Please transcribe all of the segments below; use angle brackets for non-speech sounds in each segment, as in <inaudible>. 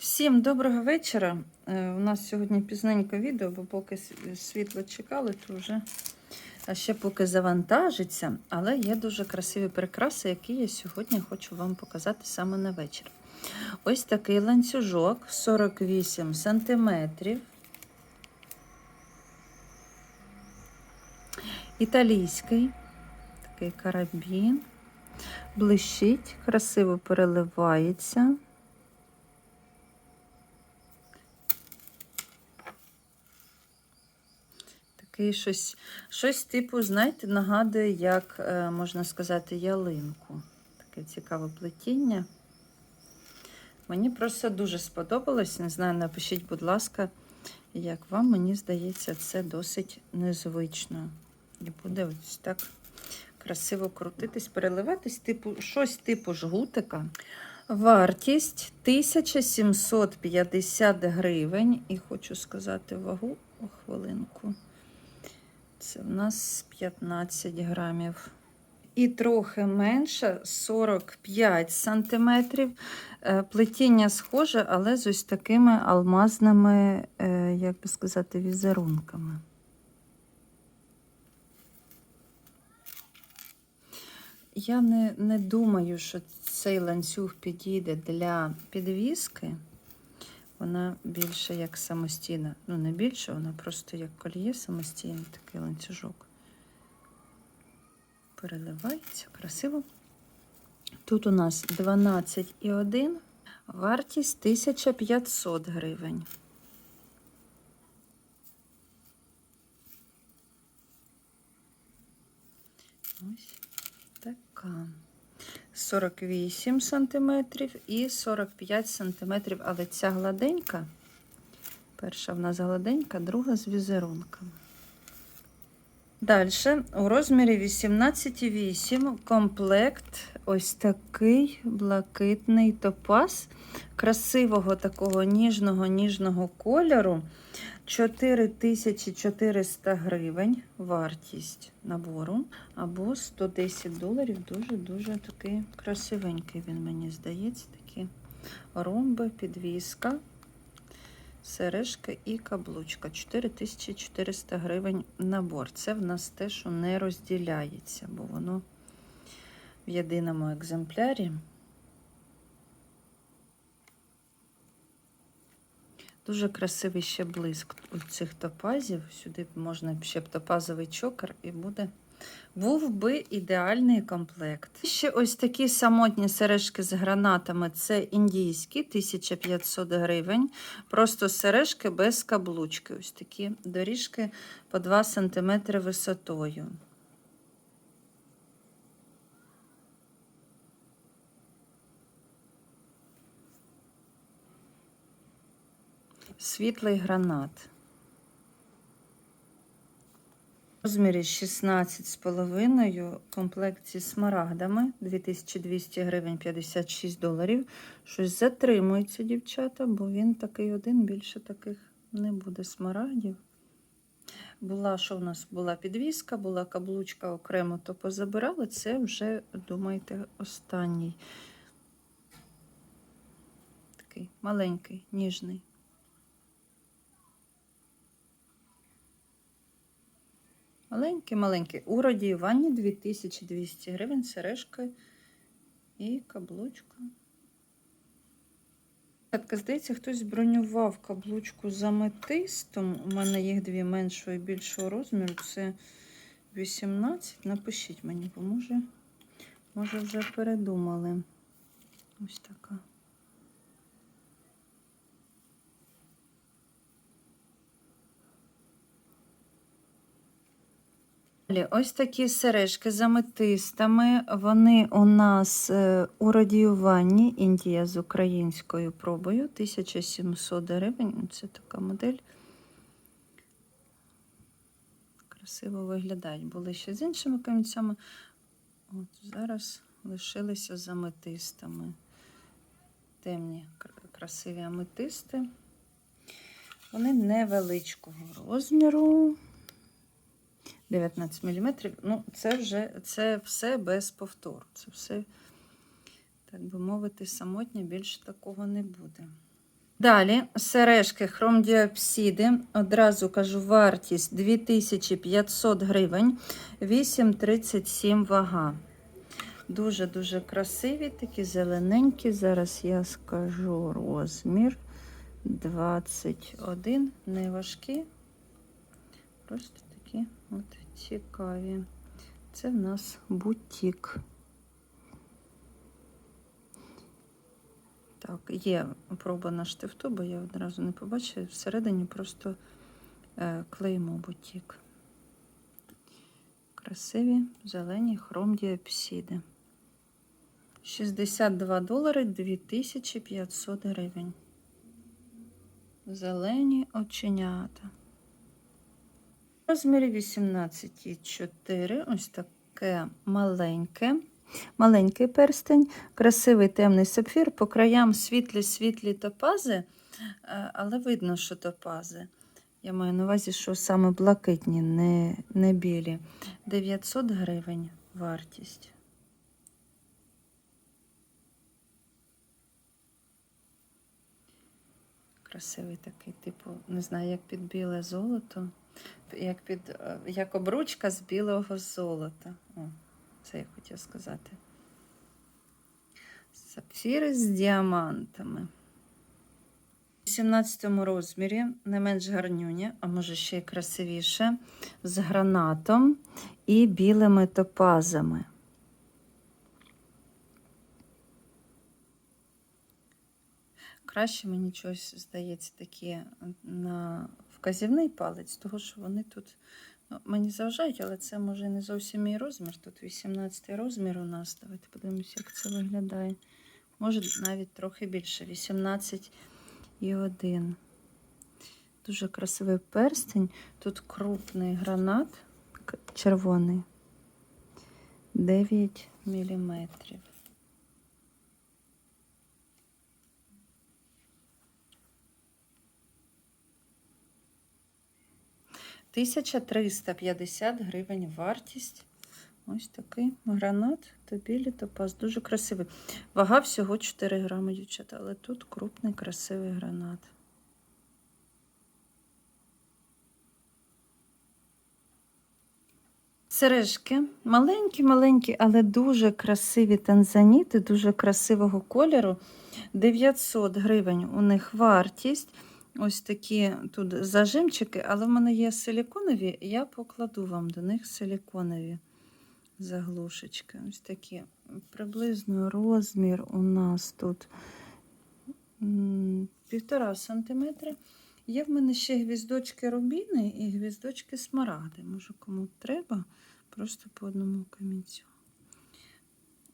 Всім доброго вечора. Е, У нас сьогодні пізненько відео, бо поки світло чекали, то вже ще поки завантажиться. Але є дуже красиві прикраси, які я сьогодні хочу вам показати саме на вечір. Ось такий ланцюжок 48 сантиметрів. Італійський такий карабін. Блищить, красиво переливається. Такий щось, щось типу, знаєте, нагадує, як е, можна сказати, ялинку. Таке цікаве плетіння. Мені просто дуже сподобалось. Не знаю, напишіть, будь ласка, як вам, мені здається, це досить незвично. І буде ось так красиво крутитись, переливатись, типу, щось типу жгутика. Вартість 1750 гривень. І хочу сказати вагу о хвилинку. Це в нас 15 грамів. І трохи менше 45 сантиметрів. Е, Плетіння схоже, але з ось такими алмазними, е, як би сказати, візерунками. Я не, не думаю, що цей ланцюг підійде для підвіски. Вона більше як самостійна. Ну, не більше, вона просто як кольє самостійний такий ланцюжок. Переливається красиво. Тут у нас 12,1, вартість 1500 гривень. Ось така. 48 сантиметрів і 45 сантиметрів, але ця гладенька. Перша в нас гладенька, друга з візерунками. Далі, у розмірі 18,8 комплект ось такий блакитний топаз красивого такого ніжного ніжного кольору. 4400 гривень вартість набору, або 110 доларів. Дуже-дуже такий красивенький він, мені здається. Такі ромби, підвіска, сережка і каблучка. 4400 гривень набор. Це в нас те, що не розділяється, бо воно в єдиному екземплярі. Дуже красивий ще блиск у цих топазів. Сюди можна ще б топазовий чокер і буде. Був би ідеальний комплект. Ще ось такі самотні сережки з гранатами. Це індійські, 1500 гривень. Просто сережки без каблучки. Ось такі доріжки по 2 см висотою. Світлий гранат. В розмірі 16,5 комплект зі смарагдами 2200 гривень 56 доларів. Щось затримується, дівчата, бо він такий один, більше таких не буде смарагдів. Була, що в нас була підвіска, була каблучка окремо, то позабирали. Це вже, думайте, останній. Такий маленький, ніжний. Маленький-маленький. У радіюванні 2200 гривень, сережка і каблучка. Так, здається, хтось бронював каблучку з аметистом. У мене їх дві меншого і більшого розміру. Це 18. Напишіть мені, бо може, може вже передумали. Ось така. Ось такі сережки з аметистами. Вони у нас е, у радіюванні Індія з українською пробою 1700 гривень. Це така модель. Красиво виглядають. Були ще з іншими камінцями. От Зараз лишилися з аметистами. Темні красиві аметисти. Вони невеличкого розміру. 19 мм. Ну, це вже це все без повтору. Це все, так би мовити, самотнє, більше такого не буде. Далі сережки хромдіопсиди. Одразу кажу, вартість 2500 гривень, 8,37 вага. Дуже-дуже красиві, такі зелененькі. Зараз я скажу розмір 21. Не важкі. Просто такі от цікаві. Це в нас бутік. Так, є проба на штифту, бо я одразу не побачила. Всередині просто е, клеймо бутік. Красиві зелені хромдіапсиди. 62 долари 2500 гривень. Зелені оченята. Розмірі 18,4. Ось таке маленьке. Маленький перстень, красивий темний сапфір, по краям світлі-світлі топази, е, але видно, що топази. Я маю на увазі, що саме блакитні, не, не білі. 900 гривень вартість. Красивий такий, типу, не знаю, як під біле золото, як, під, е, як обручка з білого золота. О, це я хотів сказати. Сапфіри з діамантами. У 17 розмірі, не менш гарнюні, а може ще й красивіше, з гранатом і білими топазами. Краще мені щось здається такі на вказівний палець, тому що вони тут ну, мені заважають, але це може не зовсім мій розмір. Тут 18 розмір у нас. Давайте подивимося, як це виглядає. Може навіть трохи більше. 18 і 1. Дуже красивий перстень. Тут крупний гранат, червоний. 9 міліметрів. Тисяча триста п'ятдесят гривень вартість. Ось такий гранат та білі топаз. Дуже красивий. Вага всього 4 грами, дівчата, але тут крупний красивий гранат. Сережки маленькі-маленькі, але дуже красиві танзаніти, дуже красивого кольору. 900 гривень у них вартість. Ось такі тут зажимчики, але в мене є силіконові, я покладу вам до них силіконові заглушечки. Ось такі. Приблизно розмір у нас тут півтора сантиметра. Є в мене ще гвіздочки рубіни і гвіздочки смарагди. Може, кому треба, просто по одному камінцю.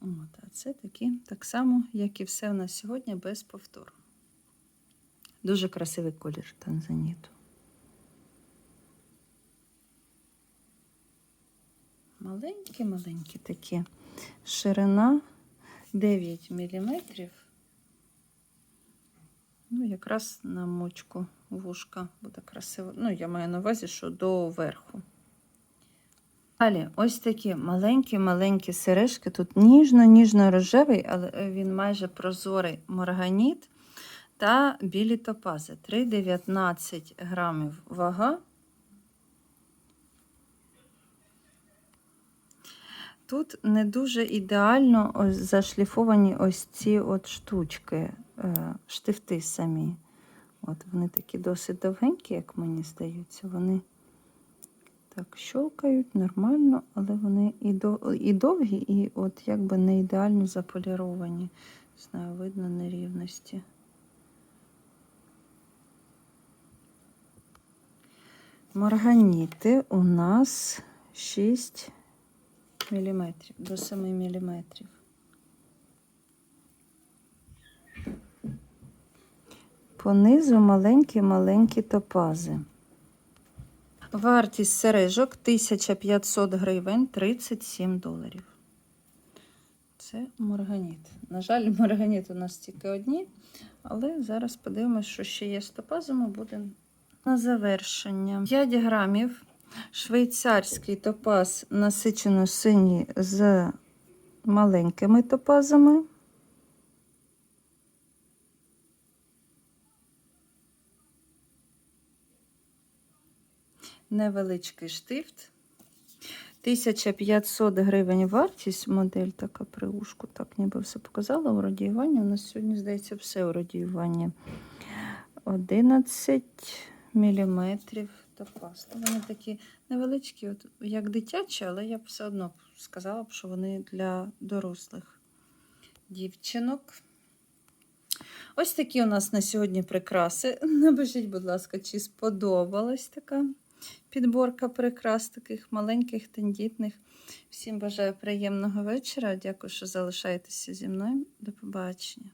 От, а це такі, так само, як і все у нас сьогодні, без повтору. Дуже красивий колір танзаніту. Маленькі-маленькі такі. Ширина 9 мм. Ну, якраз на мочку вушка буде красиво. Ну, я маю на увазі, що до верху. Далі, ось такі маленькі-маленькі сережки. Тут ніжно-ніжно-рожевий, але він майже прозорий марганіт та білі топази. 3,19 грамів вага. Тут не дуже ідеально ось зашліфовані ось ці от штучки, е, штифти самі. От Вони такі досить довгенькі, як мені здаються. Вони так щолкають нормально, але вони і дов- і довгі, і от якби не ідеально заполіровані. Знаю, видно нерівності. Марганіти у нас 6 міліметрів, до 7 міліметрів. Понизу маленькі-маленькі топази. Вартість сережок 1500 гривень 37 доларів. Це марганіт. На жаль, марганіт у нас тільки одні, але зараз подивимось, що ще є з топазами, буде на завершення 5 грамів швейцарський топаз насичено синій з маленькими топазами. Невеличкий штифт. 1500 гривень вартість, модель така при ушку, так ніби все показала. У радіюванні у нас сьогодні, здається, все у радіюванні. 11 міліметрів до пасти. Вони такі невеличкі, от, як дитячі, але я б все одно сказала б, що вони для дорослих дівчинок. Ось такі у нас на сьогодні прикраси. <laughs> Напишіть, будь ласка, чи сподобалась така підборка прикрас, таких маленьких, тендітних. Всім бажаю приємного вечора. Дякую, що залишаєтеся зі мною. До побачення.